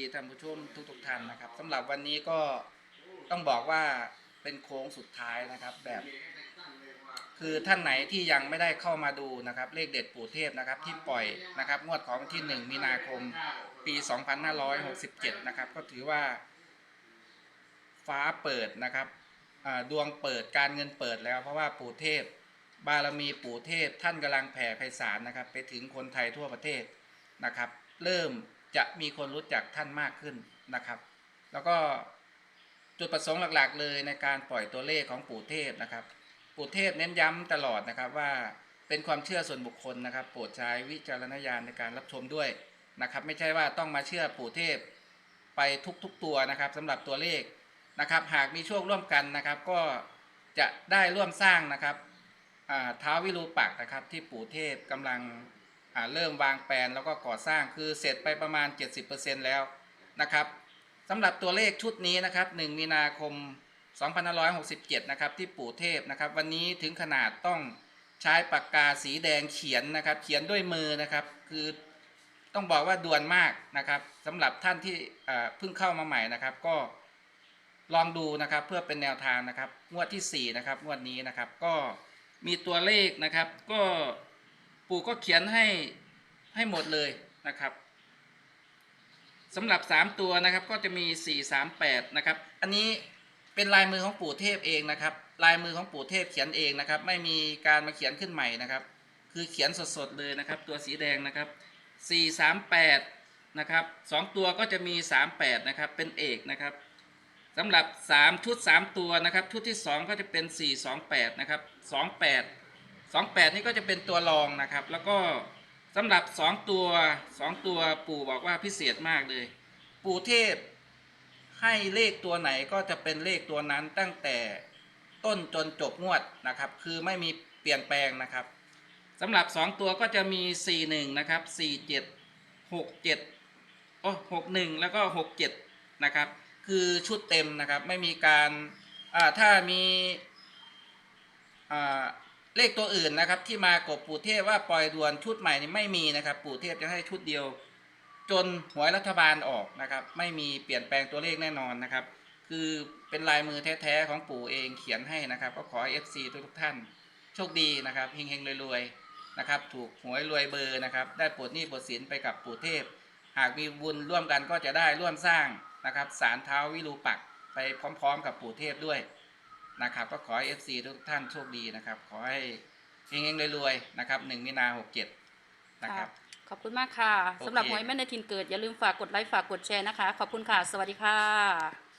ดีท่านผู้ชมทุกๆท่านนะครับสำหรับวันนี้ก็ต้องบอกว่าเป็นโค้งสุดท้ายนะครับแบบ คือท่านไหนที่ยังไม่ได้เข้ามาดูนะครับ เลขเด็ดปู่เทพนะครับที่ปล่อยนะครับงวดของวันที่ 1 มีนาคมปี 2567 นะครับ ก็ถือว่า ฟ้าเปิดนะครับดวงเปิดการเงินเปิดแล้วเพราะว่าปู่เทพ บารมีปู่เทพ ท่านกำลังแผ่ไพศาลนะครับ ไปถึงคนไทยทั่วประเทศนะครับ เริ่ม จะมีคนรู้จักท่านมากขึ้นนะครับ แล้วก็จุดประสงค์หลักๆ เลยในการปล่อยตัวเลขของปู่เทพนะครับ ปู่เทพเน้นย้ำตลอดนะครับว่าเป็นความเชื่อส่วนบุคคลนะครับ โปรดใช้วิจารณญาณในการรับชมด้วยนะครับ ไม่ใช่ว่าต้องมาเชื่อปู่เทพไปทุกๆตัวนะครับสำหรับตัวเลขนะครับ หากมีโชคร่วมกันนะครับ ก็จะได้ร่วมสร้างนะครับท้าววิรูปักษ์นะครับ ที่ปู่เทพกำลัง เริ่มวางแปลนแล้วก็ก่อสร้างคือเสร็จไปประมาณ 70%แล้วนะครับสำหรับตัวเลขชุดนี้นะครับ 1 มีนาคม 2567 นะครับ ที่ปู่เทพนะครับ วันนี้ถึงขนาดต้องใช้ปากกาสีแดงเขียนนะครับ เขียนด้วยมือนะครับ คือต้องบอกว่าด่วนมากนะครับสำหรับท่านที่เอ่อเพิ่งเข้ามาใหม่นะครับ ก็ลองดูนะครับเพื่อเป็นแนวทางนะครับ งวดที่ 4 นะครับ งวดนี้นะครับ ก็มีตัวเลขนะครับ ก็ ปู่ก็เขียนให้ให้หมดเลยนะครับสำหรับ 3 ตัวนะครับก็จะมี 4 3 8นะครับอันนี้เป็นลายมือของปู่เทพเองนะครับ ลายมือของปู่เทพเขียนเองนะครับ ไม่มีการมาเขียนขึ้นใหม่นะครับ คือเขียนสดๆเลยนะครับ ตัวสีแดงนะครับ 4 3 8นะครับสองตัวก็จะมี 38นะครับเป็นเอกนะครับสำหรับ 3 ชุด 3 ตัวนะครับ ชุดที่ 2 ก็จะเป็น 4 2 8นะครับ28 28 นี่ก็จะเป็นตัวรองนะครับ แล้วก็สำหรับ 2 ตัว 2 ตัวปู่บอกว่าพิเศษมากเลย ปู่เทพให้เลขตัวไหนก็จะเป็นเลขตัวนั้นตั้งแต่ต้นจนจบงวดนะครับ คือไม่มีเปลี่ยนแปลงนะครับสำหรับ 2 ตัวก็จะมี 41 นะครับ 47 67โอ้61 แล้วก็ 67 นะครับ คือชุดเต็มนะครับ ไม่มีการ อ่า ถ้ามี อ่า เลขตัวอื่นนะครับ ที่มากบปู่เทพว่าปล่อยด่วนชุดใหม่นี่ไม่มีนะครับ ปู่เทพจะให้ชุดเดียว จนหวยรัฐบาลออกนะครับ ไม่มีเปลี่ยนแปลงตัวเลขแน่นอนนะครับ คือเป็นลายมือแท้ๆของปู่เองเขียนให้นะครับ ก็ขอเอฟซีทุกๆท่าน โชคดีนะครับเฮงๆรวยๆนะครับ ถูกหวยรวยเบอร์นะครับ ได้ปลดหนี้ปลดสินไปกับปู่เทพ หากมีบุญร่วมกันก็จะได้ร่วมสร้างนะครับสารเท้าวิรูปักไปพร้อม ๆ กับปู่เทพด้วย นะครับ ก็ขอให้เอฟซีทุกท่านโชคดีนะครับ ขอให้เฮงๆรวยๆนะครับหนึ่งมีนาหกเจ็ดนะครับ ขอบคุณมากค่ะโอเคสำหรับหวยแม่ในทินเกิด อย่าลืมฝากกดไลค์ฝากกดแชร์นะคะ ขอบคุณค่ะ สวัสดีค่ะ